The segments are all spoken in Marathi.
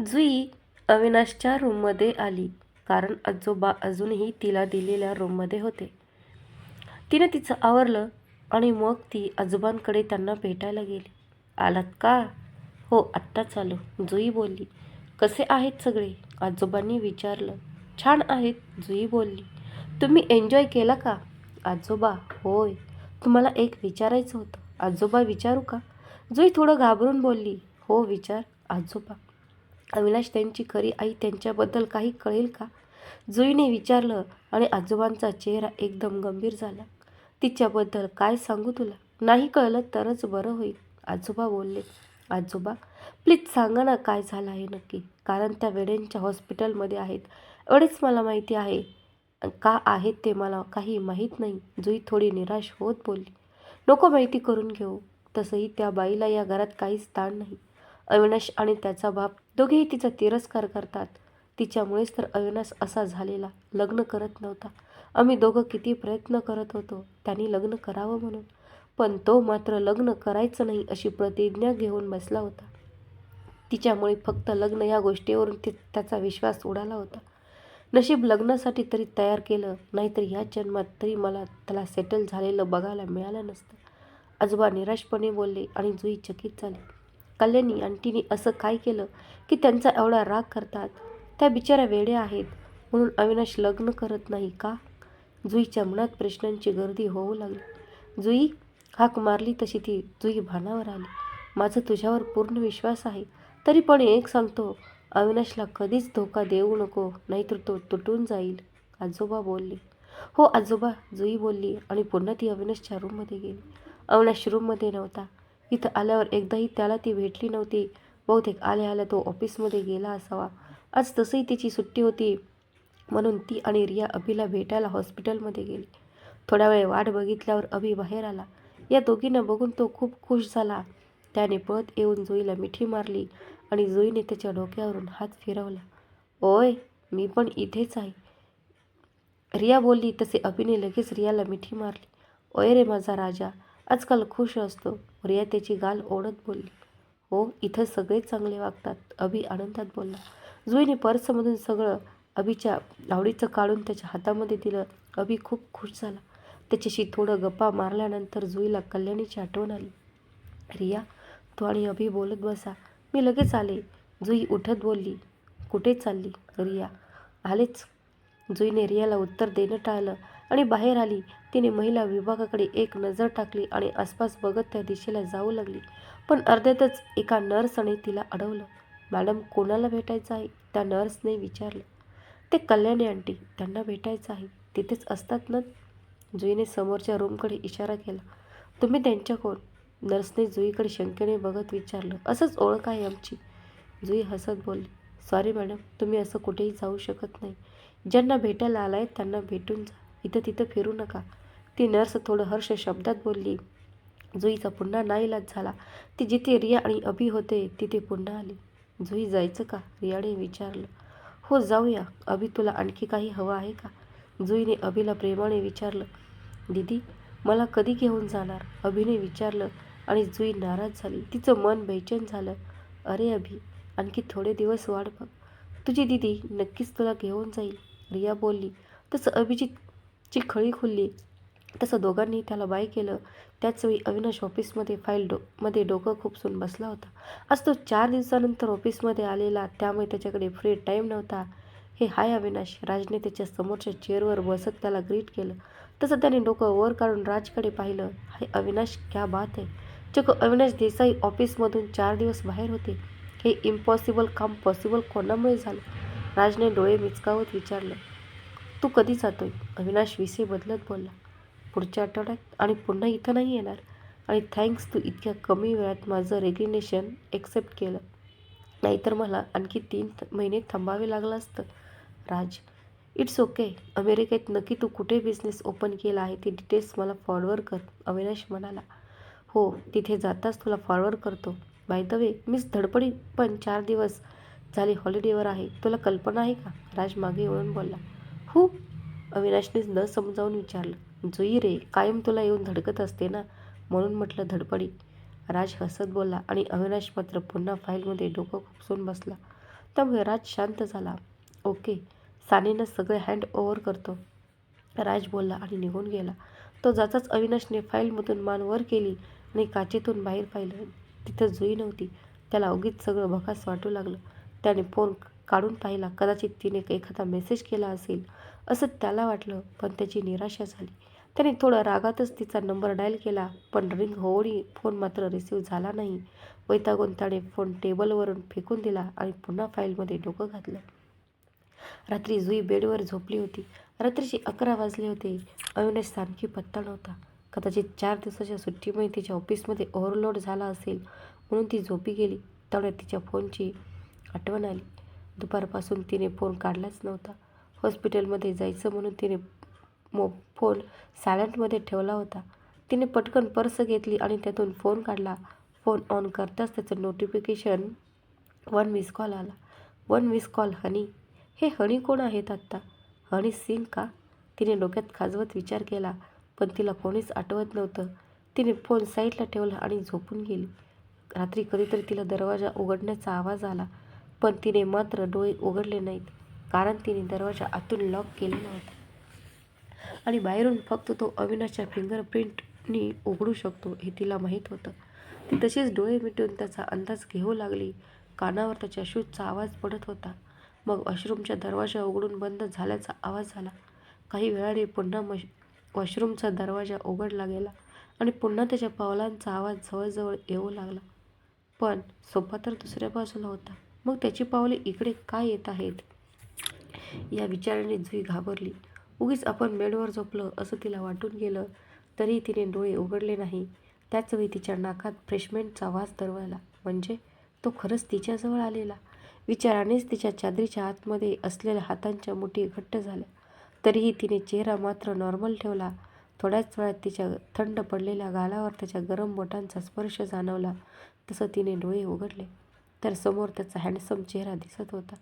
जुई अविनाशच्या रूममध्ये आली. कारण आजोबा अजूनही तिला दिलेल्या रूममध्ये होते. तिने तिचं आवरलं आणि मग ती आजोबांकडे त्यांना भेटायला गेली. आलात का? हो आत्ताच आलो जुई बोलली. कसे आहेत सगळे? आजोबांनी विचारलं. छान आहेत जुई बोलली. तुम्ही एन्जॉय केला का? आजोबा होय. तुम्हाला एक विचारायचं होतं. आजोबा विचारू का? जुई थोडं घाबरून बोलली. हो विचार आजोबा. अविनाश त्यांची खरी आई त्यांच्याबद्दल काही कळेल का? जुईने विचारलं आणि आजोबांचा चेहरा एकदम गंभीर झाला. तिच्याबद्दल काय सांगू तुला? नाही कळलं तरच बरं होईल. आजोबा बोलले आजोबा प्लीज सांगा ना काय झालं आहे नक्की? कारण त्या वेडेंच्या हॉस्पिटलमध्ये आहेत. एवढेच मला माहिती आहे. का आहेत ते मला काही माहीत नाही. जुई थोडी निराश होत बोलली नको माहिती करून घेऊ. तसंही त्या बाईला या घरात काहीच ताण नाही. अविनाश आणि त्याचा बाप दोघेही तिचा तिरस्कार करतात. तिच्यामुळेच तर अविनाश असा झालेला लग्न करत नव्हता. आम्ही दोघं किती प्रयत्न करत होतो त्यांनी लग्न करावं म्हणून. पण तो मात्र लग्न करायचं नाही अशी प्रतिज्ञा घेऊन बसला होता. तिच्यामुळे फक्त लग्न या गोष्टीवरून ते त्याचा विश्वास उडाला होता. नशीब लग्नासाठी तरी तयार केलं नाहीतर ह्या जन्मात तरी मला त्याला सेटल झालेलं बघायला मिळालं नसतं. आजोबा निराशपणे बोलले आणि जुई चकित झाली. कल्याणी आंटीने असं काय केलं की त्यांचा एवढा राग करतात? त्या बिचाऱ्या वेड्या आहेत. म्हणून अविनाश लग्न करत नाही का? जुईच्या मनात प्रश्नांची गर्दी होऊ लागली. जुई हाक मारली तशी ती. जुई भानावर आली. माझा तुझ्यावर पूर्ण विश्वास आहे. तरी पण एक सांगतो अविनाशला कधीच धोका देऊ नको नाहीतर तो तुटून जाईल. आजोबा बोलले. हो आजोबा जुई बोलली आणि पुन्हा ती अविनाशच्या रूममध्ये गेली. अविनाश रूममध्ये नव्हता. इथं आल्यावर एकदाही त्याला ती भेटली नव्हती. बहुतेक आल्या आल्या तो ऑफिसमध्ये गेला असावा. आज तसंही तिची सुट्टी होती म्हणून ती आणि रिया अभिला भेटायला हॉस्पिटलमध्ये गेली. थोडा वेळ वाट बघितल्यावर अभि बाहेर आला. या दोघींना बघून तो खूप खुश झाला. त्याने पळत येऊन जुईला मिठी मारली आणि जुईने त्याच्या डोक्यावरून हात फिरवला. ओय मी पण इथेच आहे. रिया बोलली तसे अभिने लगेच रियाला मिठी मारली. ओय रे माझा राजा आजकाल खुश असतो. रिया त्याची गाल ओढत बोलली. हो इथं सगळे चांगले वागतात. अभि आनंदात बोलला. जुईने पर्समधून सगळं अभिच्या आवडीचं काढून त्याच्या हातामध्ये दिलं. अभि खूप खुश झाला. त्याच्याशी थोडं गप्पा मारल्यानंतर जुईला कल्याणीची आठवण आली. रिया तू आणि अभि बोलत बसा. मी लगेच आले. जुई उठत बोलली. कुठे चालली? रिया. आलेच. जुईने रियाला उत्तर देणं टाळलं. आणि बाहेर आली. तिने महिला विभागाकडे एक नजर टाकली आणि आसपास बघत त्या दिशेला जाऊ लागली. पण अर्ध्यातच एका नर्सने तिला अडवलं. मॅडम कोणाला भेटायचं आहे? त्या नर्सने विचारलं. ते कल्याणी आंटी. त्यांना भेटायचं आहे. तिथेच असतात ना? जुईने समोरच्या रूमकडे इशारा केला. तुम्ही त्यांच्या कोण? नर्सने जुईकडे शंकेने बघत विचारलं. असंच ओळख आहे आमची. जुई हसत बोलली. सॉरी मॅडम तुम्ही असं कुठेही जाऊ शकत नाही. ज्यांना भेटायला आलाय त्यांना भेटून जा. इथं तिथं फिरू नका. ती नर्स थोडं हर्ष शब्दात बोलली जुईचा पुन्हा नाईलाज झाला. ती जिथे रिया आणि अभि होते तिथे पुन्हा आली. जुई जायचं का? रियाने विचारलं. हो जाऊया. अभि तुला आणखी काही हवं आहे का? जुईने अभिला प्रेमाने विचारलं. दीदी मला कधी घेऊन जाणार? अभिने विचारलं आणि जुई नाराज झाली. तिचं मन बेचैन झालं. अरे अभि आणखी थोडे दिवस वाढ बघ. तुझी दीदी नक्कीच तुला घेऊन जाईल. रिया बोलली. तसं ची खळी खुलली. तसं दोघांनी त्याला बाय केलं. त्याच वेळी अविनाश ऑफिसमध्ये फाईल डो मध्ये डोकं खुपसून बसला होता. आज तो चार दिवसानंतर ऑफिसमध्ये आलेला त्यामुळे त्याच्याकडे फ्री टाईम नव्हता. हे हाय अविनाश राजने त्याच्या समोरच्या चेअरवर बसत त्याला ग्रीट केलं. तसं त्याने डोकं वर काढून राजकडे पाहिलं. हाय अविनाश क्या बात आहे चक अविनाश देसाई ऑफिसमधून चार दिवस बाहेर होते. हे इम्पॉसिबल काम पॉसिबल कोणामुळे झालं? राजने डोळे मिचकावत विचारलं. तू कधी जातोय? अविनाश विषय बदलत बोलला. पुढच्या आठवड्यात? आणि पुन्हा इथं नाही येणार? आणि थँक्स तू इतक्या कमी वेळात माझं रेग्युनेशन एक्सेप्ट केलं. नाहीतर मला आणखी तीन महिने थांबावे लागलं असतं. राज इट्स ओके अमेरिकेत नक्की तू कुठे बिझनेस ओपन केला आहे ते डिटेल्स मला फॉरवर्ड कर अविनाश म्हणाला. हो तिथे जाताच तुला फॉरवर्ड करतो. बाय द वे मीच धडपडी पण चार दिवस झाले हॉलिडेवर आहे. तुला कल्पना आहे का? राज मागे वळून बोलला. खूप अविनाशने न समजावून विचारलं जुई रे कायम तुला येऊन धडकत असते ना? म्हणून म्हटलं धडपडी. राज हसत बोलला आणि अविनाश मात्र पुन्हा फाईलमध्ये डोकं खुपसून बसला. त्यामुळे राज शांत झाला. ओके सानेनं सगळे हँड ओव्हर करतो. राज बोलला आणि निघून गेला. तो जाताच अविनाशने फाईलमधून मान वर केली आणि काचेतून बाहेर पाहिलं. तिथं जुई नव्हती. त्याला उगीच सगळं भकास वाटू लागलं. त्याने फोन काढून पाहिला. कदाचित तिने एखादा मेसेज केला असेल. असं त्याला वाटलं पण त्याची निराशा झाली. त्याने थोडं रागातच तिचा नंबर डायल केला पण रिंग होऊनही फोन मात्र रिसीव्ह झाला नाही. वैतागून त्याने फोन टेबलवरून फेकून दिला आणि पुन्हा फाईलमध्ये डोकं घातलं. रात्री जुई बेडवर झोपली होती. रात्रीचे अकरा वाजले होते. अविनाश आणखी पत्ता नव्हता. कदाचित चार दिवसाच्या सुट्टीमुळे तिच्या ऑफिसमध्ये ओव्हरलोड झाला असेल म्हणून ती झोपी गेली. त्यामुळे तिच्या फोनची आठवण आली. दुपारपासून तिने फोन काढलाच नव्हता. हॉस्पिटलमध्ये जायचं म्हणून तिने मो फोन सायलेंटमध्ये ठेवला होता. तिने पटकन पर्स घेतली आणि त्यातून फोन काढला. फोन ऑन करताच त्याचं नोटिफिकेशन वन मिस कॉल आला. One miss call honey. हे हनी कोण आहेत आत्ता? हनी सिंग का? तिने डोक्यात खाजवत विचार केला पण तिला कोणीच आठवत नव्हतं. तिने फोन साईडला ठेवला आणि झोपून गेली. रात्री कधीतरी तिला दरवाजा उघडण्याचा आवाज आला पण तिने मात्र डोळे उघडले नाहीत. कारण तिने दरवाजा आतून लॉक केलेला होता आणि बाहेरून फक्त तो अविनाशच्या फिंगरप्रिंटनी उघडू शकतो हे तिला माहीत होतं. ती तशीच डोळे मिटून त्याचा अंदाज घेऊ लागली. कानावर त्याच्या शूजचा आवाज पडत होता. मग वॉशरूमचा दरवाजा उघडून बंद झाल्याचा आवाज झाला काही वेळाने पुन्हा मश वॉशरूमचा दरवाजा उघडला गेला आणि पुन्हा त्याच्या पावलांचा आवाज जवळजवळ येऊ लागला. पण सोफा तर दुसऱ्या बाजूला होता. मग त्याची पावले इकडे काय येत आहेत? या विचाराने जुई घाबरली. उगीच आपण बेडवर झोपलं असं तिला वाटून गेलं तरी तिने डोळे उघडले नाही. त्याचवेळी तिच्या नाकात फ्रेशमेंटचा वास दरवळला. म्हणजे तो खरंच तिच्याजवळ आलेला. विचारानेच तिच्या चादरीच्या आतमध्ये असलेल्या हातांच्या मुठी घट्ट झाल्या. तरीही तिने चेहरा मात्र नॉर्मल ठेवला. थोड्याच वेळात तिच्या थंड पडलेल्या गालावर त्याच्या गरम बोटांचा स्पर्श जाणवला. तसं तिने डोळे उघडले. तर समोर त्याचा हँडसम चेहरा दिसत होता.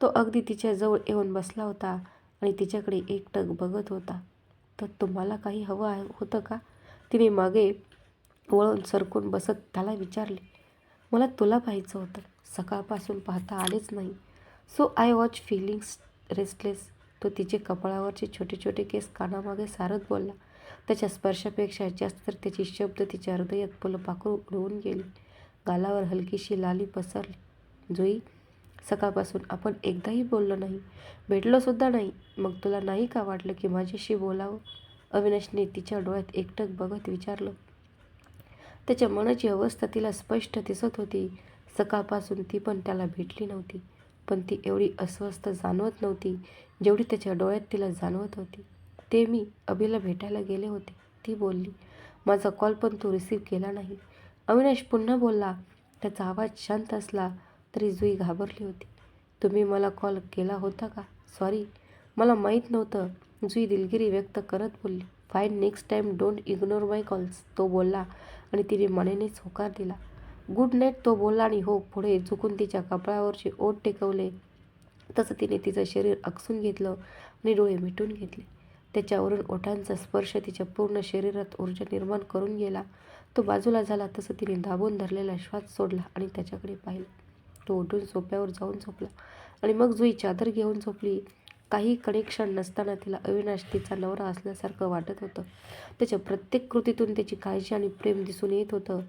तो अगदी तिच्याजवळ येऊन बसला होता आणि तिच्याकडे एकटक बघत होता. तर तुम्हाला काही हवं आहे होतं का? तिने मागे वळून सरकून बसत त्याला विचारले मला तुला पाहायचं होतं. सकाळपासून पाहता आलेच नाही. So I watch feelings restless तो तिचे कपाळावरचे छोटे छोटे केस कानामागे सारत बोलला. त्याच्या स्पर्शापेक्षा जास्त तर त्याची शब्द तिच्या हृदयात फुलपाखरू उडवून गेली. गालावर हलकीशी लाली पसरली. जुई सकाळपासून आपण एकदाही बोललो नाही भेटलोसुद्धा नाही. मग तुला नाही का वाटलं की माझ्याशी बोलावं? अविनाशने तिच्या डोळ्यात एकटक बघत विचारलं. त्याच्या मनाची अवस्था तिला स्पष्ट दिसत होती. सकाळपासून ती पण त्याला भेटली नव्हती पण ती एवढी अस्वस्थ जाणवत नव्हती जेवढी त्याच्या डोळ्यात तिला जाणवत होती. ते मी अभिला भेटायला गेले होते. ती बोलली माझा कॉल पण तू रिसीव्ह केला नाही. अविनाश पुन्हा बोलला त्याचा आवाज शांत असला तरी जुई घाबरली होती. तुम्ही मला कॉल केला होता का? सॉरी मला माहीत नव्हतं. जुई दिलगिरी व्यक्त करत बोलली. Fine next time don't ignore my calls तो बोलला आणि तिने मनेनेच होकार दिला. गुड नाईट तो बोलला आणि हो पुढे झुकून तिच्या कपाळावरचे ओठ टेकवले. तसं तिने तिचं शरीर अकसून घेतलं आणि डोळे मिटून घेतले. त्याच्यावरून ओठांचा स्पर्श तिच्या पूर्ण शरीरात ऊर्जा निर्माण करून गेला. तो बाजूला झाला तसं तिने दाबून धरलेला श्वास सोडला आणि त्याच्याकडे पाहिलं. तो उठून सोप्यावर जाऊन झोपला. आणि मग जुई चादर घेऊन झोपली. काही कनेक्शन नसताना तिला अविनाश तिचा नवरा असल्यासारखं वाटत होतं. त्याच्या प्रत्येक कृतीतून त्याची काळजी आणि प्रेम दिसून येत होतं.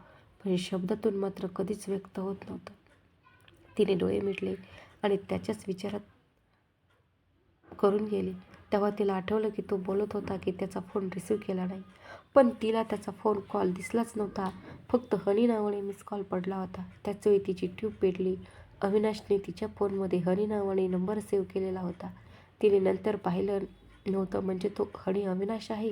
पण शब्दातून मात्र कधीच व्यक्त होत नव्हतं. तिने डोळे मिटले आणि त्याच्याच विचारात करून गेले. तेव्हा तिला आठवलं की तो बोलत होता की त्याचा फोन रिसीव केला नाही. पण तिला त्याचा फोन कॉल दिसलाच नव्हता. फक्त हनी नावाने मिस कॉल पडला होता. त्याचवेळी तिची ट्यूब पेटली. अविनाशने तिच्या फोनमध्ये हनी नावाने नंबर सेव्ह केलेला होता. तिने नंतर पाहिलं नव्हतं म्हणजे तो हनी अविनाश आहे.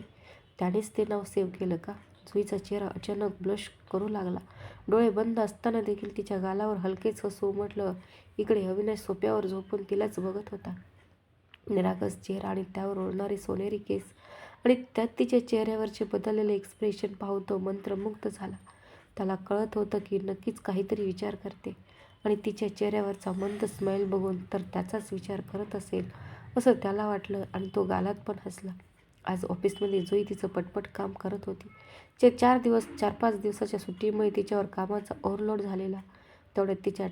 त्यानेच ते नाव सेव्ह केलं का? जुईचा चेहरा अचानक ब्लश करू लागला. डोळे बंद असताना देखील तिच्या गालावर हलकेच हसू उमटलं. इकडे अविनाश सोप्यावर झोपून तिलाच बघत होता. निरागस चेहरा आणि त्यावर ओढणारे सोनेरी केस. त्यात तिच्या चेहऱ्यावरचे बदललेले एक्सप्रेशन पाहून तो मंत्रमुग्ध झाला. त्याला कळत होतं की नक्कीच काहीतरी विचार करते आणि तिच्या चेहऱ्यावरचा मंद स्माईल बघून तर त्याचाच विचार करत असेल असं त्याला वाटलं आणि तो गालात पण हसला. आज ऑफिसमध्ये जुई तिचं पटपट काम करत होती. जे चार दिवस चार पाच दिवसाच्या सुट्टीमुळे तिच्यावर कामाचा ओव्हरलोड झालेला तेवढ्यात तिच्या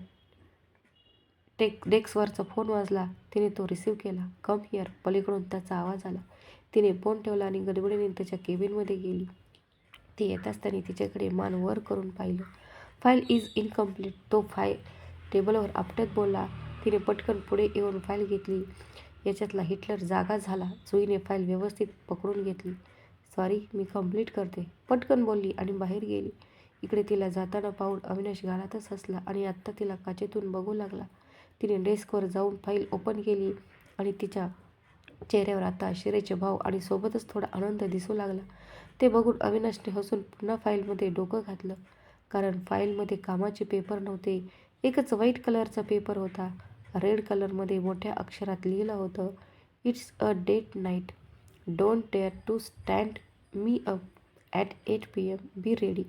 टेक डेस्कवरचा फोन वाजला. तिने तो रिसीव्ह केला. कम हिअर पलीकडून त्याचा आवाज आला. तिने फोन ठेवला आणि गडबडीने त्याच्या केबिनमध्ये गेली. ती येताच असताना तिच्याकडे मान वर करून पाहिलं. File is incomplete. तो फाईल टेबलवर आपटत बोलला. तिने पटकन पुढे येऊन फाईल घेतली. याच्यातला हिटलर जागा झाला. जुईने फाईल व्यवस्थित पकडून घेतली. सॉरी मी कंप्लीट करते. पटकन बोलली आणि बाहेर गेली. इकडे तिला जाताना पाहून अविनाश घरातच हसला आणि आत्ता तिला काचेतून बघू लागला. तिने डेस्कवर जाऊन फाईल ओपन केली आणि तिच्या चेहऱ्यावर आता आश्चर्याचे भाव आणि सोबतच थोडा आनंद दिसू लागला. ते बघून अविनाशने हसून पुन्हा फाईलमध्ये डोकं घातलं. कारण फाईलमध्ये कामाचे पेपर नव्हते. एकच व्हाईट कलरचा पेपर होता. रेड कलरमध्ये मोठ्या अक्षरात लिहिलं होतं it's a date night. Don't dare to stand me up at eight P M. Be ready.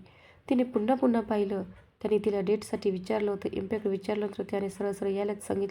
तिने पुन्हा पुन्हा पाहिलं. त्याने तिला डेटसाठी विचारलं होतं. इम्पॅक्ट विचारलं होतं. त्याने सरळ सरळ यायलाच सांगितलं